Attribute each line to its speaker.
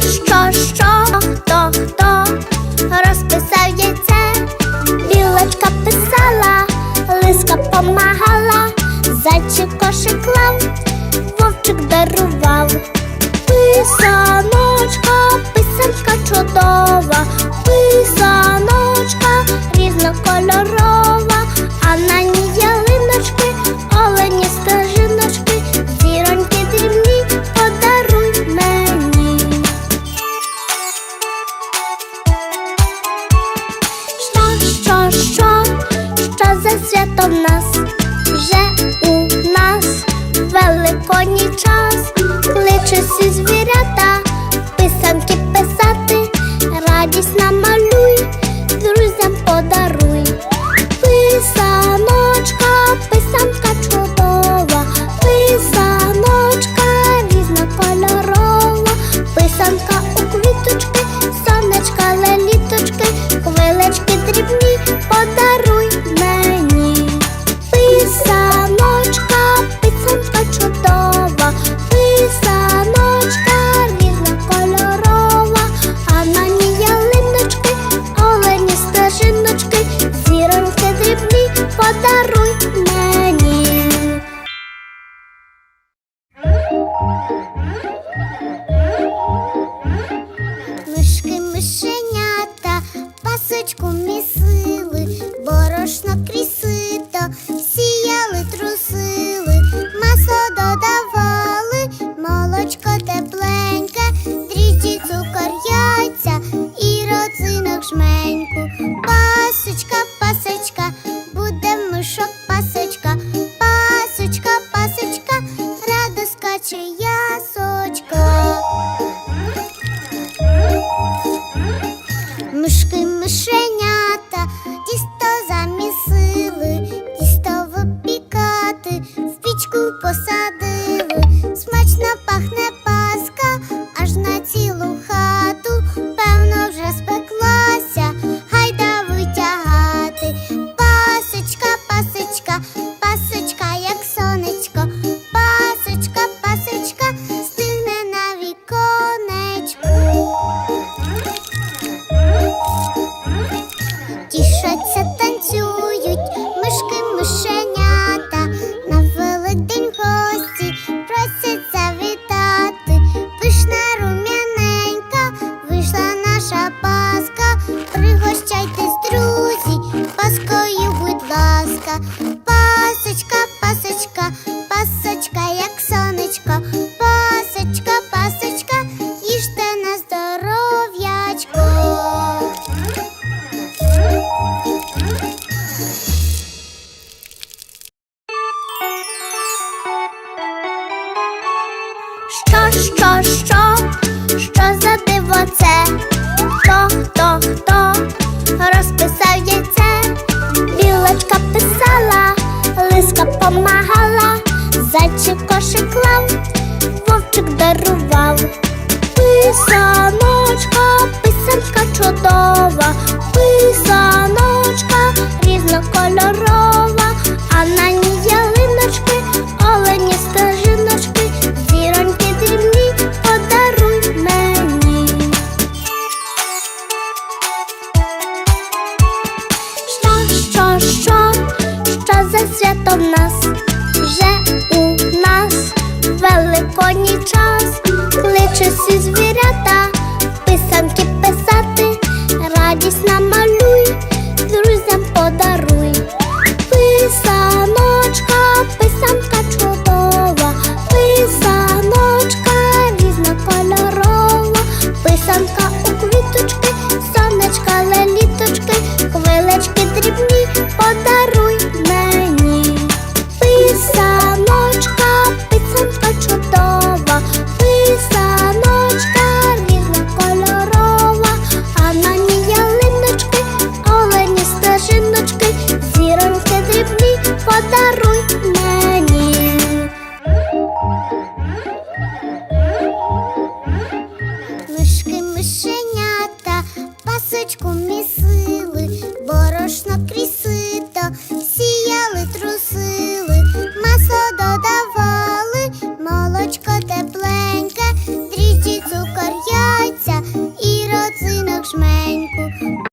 Speaker 1: що, що, хто, хто розписав яйце, білочка писала, лиска помагала, зайчик кошик клав, вовчик дарував. Писав це свято в нас, вже у нас великодній час, кличуть всі звірята. лишенята пасочку. посади. пасочка, пасочка, пасочка, як сонечко, пасочка, пасочка, їжте на здоров'ячко. Що, що, що, що за диво це? Хто, хто, кошик клав. коні час.